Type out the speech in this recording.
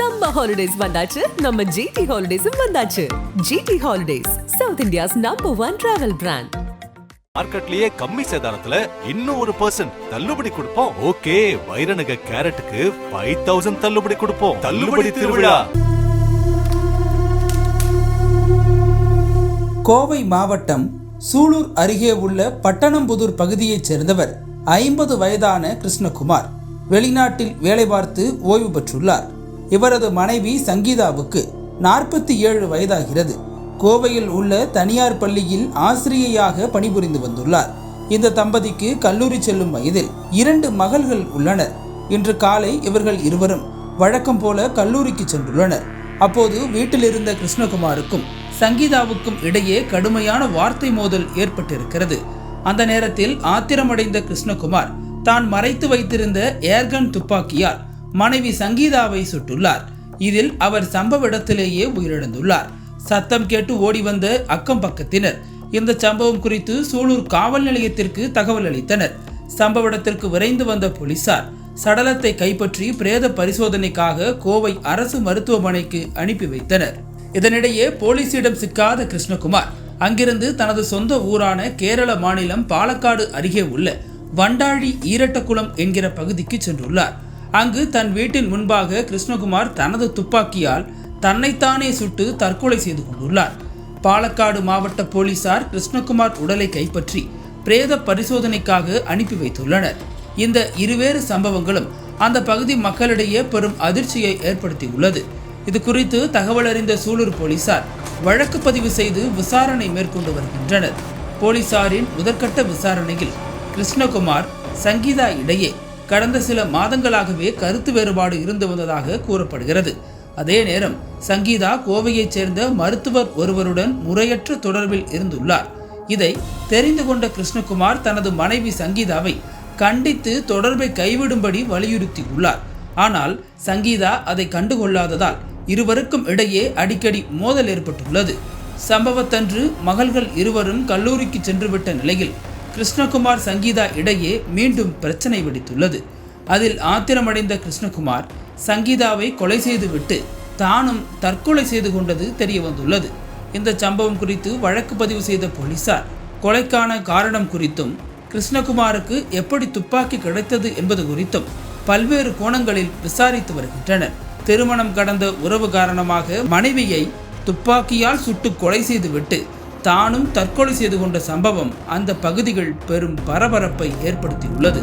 Summer holidays வந்தாச்சு. நம்ம GT ஹாலிடேஸும் வந்தாச்சு. GT holidays South India's number one travel brand மார்க்கெட்லயே கம்மி சேதாரத்துல இன்னும் ஒரு பர்சன்ட் தள்ளுபடி கொடுப்போம். ஓகே வைரநக கேரட்டுக்கு ஃபைவ் தௌசண்ட் தள்ளுபடி கொடுப்போம். தள்ளுபடி திருவிழா. கோவை மாவட்டம் சூலூர் அருகே உள்ள பட்டணம்புதூர் பகுதியைச் சேர்ந்தவர் ஐம்பது வயதான கிருஷ்ணகுமார். வெளிநாட்டில் வேலை பார்த்து ஓய்வு பெற்றுள்ளார். இவரது மனைவி சங்கீதாவுக்கு நாற்பத்தி ஏழு வயதாகிறது. கோவையில் உள்ள தனியார் பள்ளியில் ஆசிரியையாக பணிபுரிந்து வந்துள்ளார். இந்த தம்பதிக்கு கல்லூரி செல்லும் வயதில் இரண்டு மகள்கள் உள்ளனர். இன்று காலை இவர்கள் இருவரும் வழக்கம் போல கல்லூரிக்கு சென்றுள்ளனர். அப்போது வீட்டில் இருந்த கிருஷ்ணகுமாருக்கும் சங்கீதாவுக்கும் இடையே கடுமையான வார்த்தை மோதல் ஏற்பட்டிருக்கிறது. அந்த நேரத்தில் ஆத்திரமடைந்த கிருஷ்ணகுமார் தான் மறைத்து வைத்திருந்த ஏர்கன் துப்பாக்கியால் மனைவி சங்கீதாவை சுட்டுள்ளார். இதில் அவர் சம்பவ இடத்திலேயே உயிரிழந்துள்ளார். சத்தம் கேட்டு ஓடி வந்த அக்கம் பக்கத்தினர். இந்த சம்பவம் குறித்து சூலூர் காவல் நிலையத்திற்கு தகவல் அளித்தனர். சம்பவ இடத்திற்கு விரைந்து வந்த போலீசார் சடலத்தை கைப்பற்றி பிரேத பரிசோதனைக்காக கோவை அரசு மருத்துவமனைக்கு அனுப்பி வைத்தனர். இதனிடையே போலீசிடம் சிக்காத கிருஷ்ணகுமார் அங்கிருந்து தனது சொந்த ஊரான கேரள மாநிலம் பாலக்காடு அருகே உள்ள வண்டாழி ஈரட்டக்குளம் என்கிற பகுதிக்கு சென்றுள்ளார். அங்கு தன் வீட்டின் முன்பாக கிருஷ்ணகுமார் தனது துப்பாக்கியால் தன்னைத்தானே சுட்டு தற்கொலை செய்து கொண்டுள்ளார். பாலக்காடு மாவட்ட போலீசார் கிருஷ்ணகுமார் உடலை கைப்பற்றி பிரேத பரிசோதனைக்காக அனுப்பி வைத்துள்ளனர். இந்த இருவேறு சம்பவங்களும் அந்த பகுதி மக்களிடையே பெரும் அதிர்ச்சியை ஏற்படுத்தியுள்ளது. இது குறித்து தகவல் அறிந்த சூலூர் போலீசார் வழக்கு பதிவு செய்து விசாரணை மேற்கொண்டு வருகின்றனர். போலீசாரின் முதற்கட்ட விசாரணையில் கிருஷ்ணகுமார் சங்கீதா இடையே கடந்த சில மாதங்களாகவே கருத்து வேறுபாடு இருந்து வந்ததாக கூறப்படுகிறது. அதே நேரம் சங்கீதா கோவையைச் சேர்ந்த மருத்துவர் ஒருவருடன் முறையற்ற தொடர்பில் இருந்துள்ளார். இதை தெரிந்து கொண்ட கிருஷ்ணகுமார் தனது மனைவி சங்கீதாவை கண்டித்து தொடர்பை கைவிடும்படி வலியுறுத்தியுள்ளார். ஆனால் சங்கீதா அதை கண்டுகொள்ளாததால் இருவருக்கும் இடையே அடிக்கடி மோதல் ஏற்பட்டுள்ளது. சம்பவத்தன்று மகள்கள் இருவரும் கல்லூரிக்கு சென்றுவிட்ட நிலையில் கிருஷ்ணகுமார் சங்கீதா இடையே மீண்டும் பிரச்சனை வெடித்துள்ளது. அதில் ஆத்திரமடைந்த கிருஷ்ணகுமார் சங்கீதாவை கொலை செய்துவிட்டு தானும் தற்கொலை செய்து கொண்டது தெரிய வந்துள்ளது இந்த சம்பவம் குறித்து வழக்கு பதிவு செய்த போலீசார் கொலைக்கான காரணம் குறித்தும் கிருஷ்ணகுமாருக்கு எப்படி துப்பாக்கி கிடைத்தது என்பது குறித்தும் பல்வேறு கோணங்களில் விசாரித்து வருகின்றனர். திருமணம் கடந்த உறவு காரணமாக மனைவியை துப்பாக்கியால் சுட்டு கொலை செய்துவிட்டு தானும் தற்கொலை செய்து கொண்ட சம்பவம் அந்த பகுதிகள் பெரும் பரபரப்பை ஏற்படுத்தியுள்ளது.